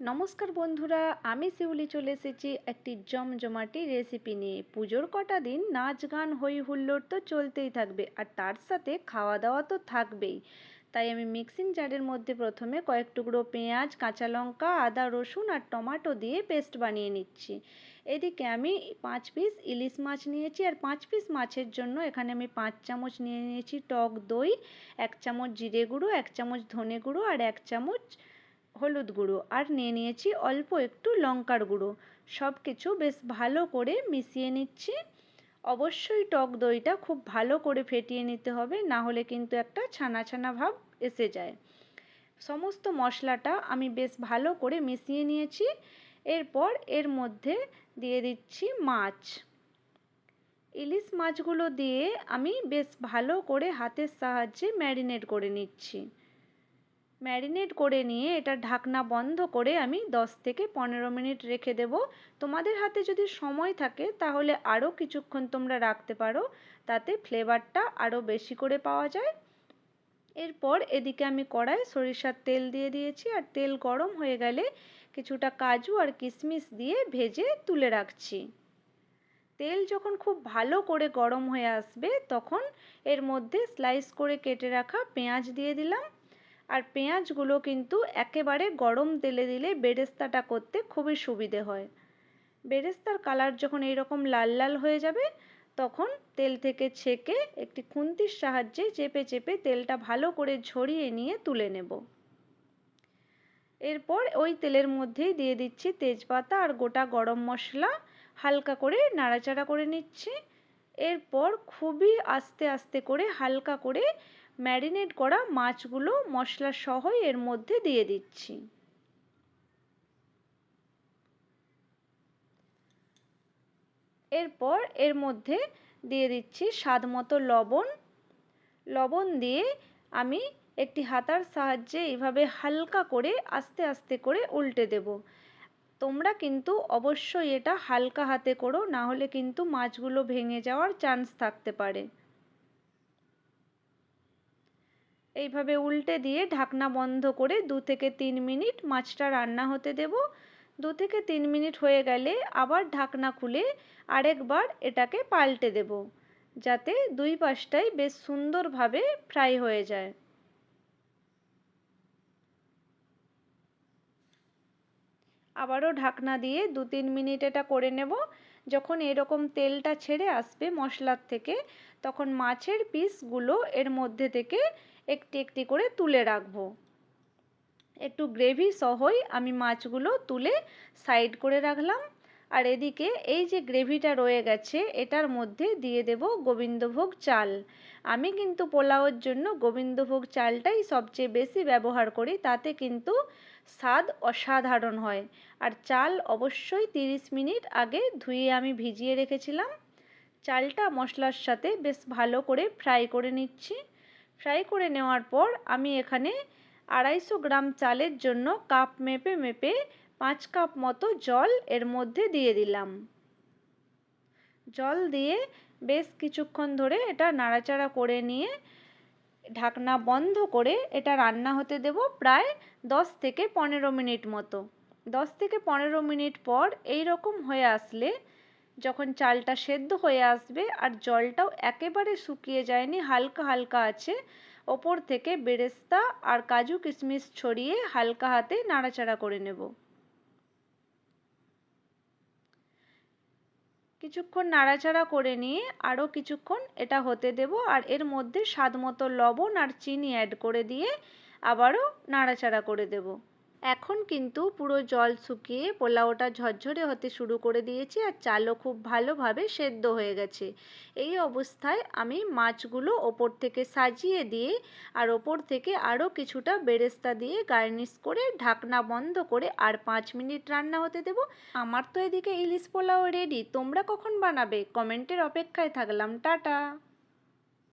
নমস্কার বন্ধুরা, আমি শিউলি চলে এসেছি একটি জমজমাটি রেসিপি নিয়ে। পুজোর কটা দিন নাচ গান হই হুল্লোড় তো চলতেই থাকবে, আর তার সাথে খাওয়া দাওয়া তো থাকবেই। তাই আমি মিক্সিং জারের মধ্যে প্রথমে কয়েক টুকরো পেঁয়াজ, কাঁচা লঙ্কা, আদা, রসুন আর টমাটো দিয়ে পেস্ট বানিয়ে নিচ্ছি। এদিকে আমি পাঁচ পিস ইলিশ মাছ নিয়েছি, আর পাঁচ পিস মাছের জন্য এখানে আমি পাঁচ চামচ নিয়ে নিয়েছি টক দই, এক চামচ জিরে গুঁড়ো, এক চামচ ধনে গুঁড়ো, আর এক চামচ হলুদ গুঁড়ো আর নিয়ে নিয়েছি অল্প একটু লঙ্কার গুঁড়ো। সব কিছু বেশ ভালো করে মিশিয়ে নিচ্ছি। অবশ্যই টক দইটা খুব ভালো করে ফেটিয়ে নিতে হবে, না হলে কিন্তু একটা ছানা ছানা ভাব এসে যায়। সমস্ত মশলাটা আমি বেশ ভালো করে মিশিয়ে নিয়েছি। এরপর এর মধ্যে দিয়ে দিচ্ছি মাছ। ইলিশ মাছগুলো দিয়ে আমি বেশ ভালো করে হাতের সাহায্যে ম্যারিনেট করে নিচ্ছি। ম্যারিনেট করে নিয়ে এটা ঢাকনা বন্ধ করে আমি 10 থেকে পনেরো মিনিট রেখে দেব। তোমাদের হাতে যদি সময় থাকে তাহলে আরও কিছুক্ষণ তোমরা রাখতে পারো, তাতে ফ্লেভারটা আরও বেশি করে পাওয়া যায়। এরপর এদিকে আমি কড়াই সরিষার তেল দিয়ে দিয়েছি আর তেল গরম হয়ে গেলে কিছুটা কাজু আর কিশমিশ দিয়ে ভেজে তুলে রাখছি। তেল যখন খুব ভালো করে গরম হয়ে আসবে তখন এর মধ্যে স্লাইস করে কেটে রাখা পেঁয়াজ দিয়ে দিলাম। আর পেঁয়াজগুলো কিন্তু একেবারে গরম তেলে দিলে বেরেস্তাটা করতে খুবই সুবিধে হয়। বেরেস্তার কালার যখন এইরকম লাল লাল হয়ে যাবে, তখন তেল থেকে ছেঁকে একটি খুন্তির সাহায্যে চেপে চেপে তেলটা ভালো করে ঝরিয়ে নিয়ে তুলে নেব। এরপর ওই তেলের মধ্যেই দিয়ে দিচ্ছি তেজপাতা আর গোটা গরম মশলা, হালকা করে নাড়াচাড়া করে নিচ্ছি। এরপর খুবই আস্তে আস্তে করে হালকা করে ম্যারিনেট করা মাছগুলো মশলা সহই এর মধ্যে দিয়ে দিচ্ছি। এরপর এর মধ্যে দিয়ে দিচ্ছি স্বাদ মতো লবণ। লবণ দিয়ে আমি একটি হাতার সাহায্যে এইভাবে হালকা করে আস্তে আস্তে করে উল্টে দেব। তোমরা কিন্তু অবশ্যই এটা হালকা হাতে করো, না হলে কিন্তু মাছগুলো ভেঙে যাওয়ার চান্স থাকতে পারে। এইভাবে উল্টে দিয়ে ঢাকনা বন্ধ করে দু থেকে তিন মিনিট মাছটা রান্না হতে দেব। দু থেকে তিন মিনিট হয়ে গেলে আবার ঢাকনা খুলে আরেকবার এটাকে পাল্টে দেব, যাতে দুই পাশটাই বেশ সুন্দরভাবে ফ্রাই হয়ে যায়। আবারও ঢাকনা দিয়ে দু তিন মিনিট এটা করে নেব। যখন এরকম তেলটা ছেড়ে আসবে মশলার থেকে, তখন মাছের পিসগুলো এর মধ্যে থেকে একটি একটি করে তুলে রাখব। একটু গ্রেভি সহই আমি মাছগুলো তুলে সাইড করে রাখলাম। আর এদিকে এই যে গ্রেভিটা রয়ে গেছে, এটার মধ্যে দিয়ে দেব গোবিন্দভোগ চাল। আমি কিন্তু পোলাওর জন্য গোবিন্দভোগ চালটাই সবচেয়ে বেশি ব্যবহার করি, তাতে কিন্তু স্বাদ অসাধারণ হয়। আর চাল অবশ্যই তিরিশ মিনিট আগে ধুয়ে আমি ভিজিয়ে রেখেছিলাম। চালটা মশলার সাথে বেশ ভালো করে ফ্রাই করে নিচ্ছি। ফ্রাই করে নেওয়ার পর আমি এখানে আড়াইশো গ্রাম চালের জন্য কাপ মেপে মেপে পাঁচ কাপ মতো জল এর মধ্যে দিয়ে দিলাম। জল দিয়ে বেশ কিছুক্ষণ ধরে এটা নাড়াচাড়া করে নিয়ে ঢাকনা বন্ধ করে এটা রান্না হতে দেব প্রায় দশ থেকে পনেরো মিনিট মতো। দশ থেকে পনেরো মিনিট পর এই রকম হয়ে আসলে যখন চালটা সেদ্ধ হয়ে আসবে আর জলটাও একেবারে শুকিয়ে যায়নি, হালকা হালকা আছে, ওপর থেকে বেরেস্তা আর কাজু কিশমিশ ছড়িয়ে হালকা হাতে নাড়াচাড়া করে নেব। কিছুক্ষণ নাড়াচাড়া করে নিয়ে আরও কিছুক্ষণ এটা হতে দেব আর এর মধ্যে স্বাদ মতো লবণ আর চিনি অ্যাড করে দিয়ে আবারও নাড়াচাড়া করে দেব। এখন কিন্তু পুরো জল শুকিয়ে পোলাওটা ঝরঝরে হতে শুরু করে দিয়েছি আর চালও খুব ভালোভাবে সেদ্ধ হয়ে গেছে। এই অবস্থায় আমি মাছগুলো ওপর থেকে সাজিয়ে দিয়ে আর ওপর থেকে আরও কিছুটা বেরেস্তা দিয়ে গার্নিশ করে ঢাকনা বন্ধ করে আর পাঁচ মিনিট রান্না হতে দেব। আমার তো এদিকে ইলিশ পোলাও রেডি তোমরা কখন বানাবে? কমেন্টের অপেক্ষায় থাকলাম, টাটা!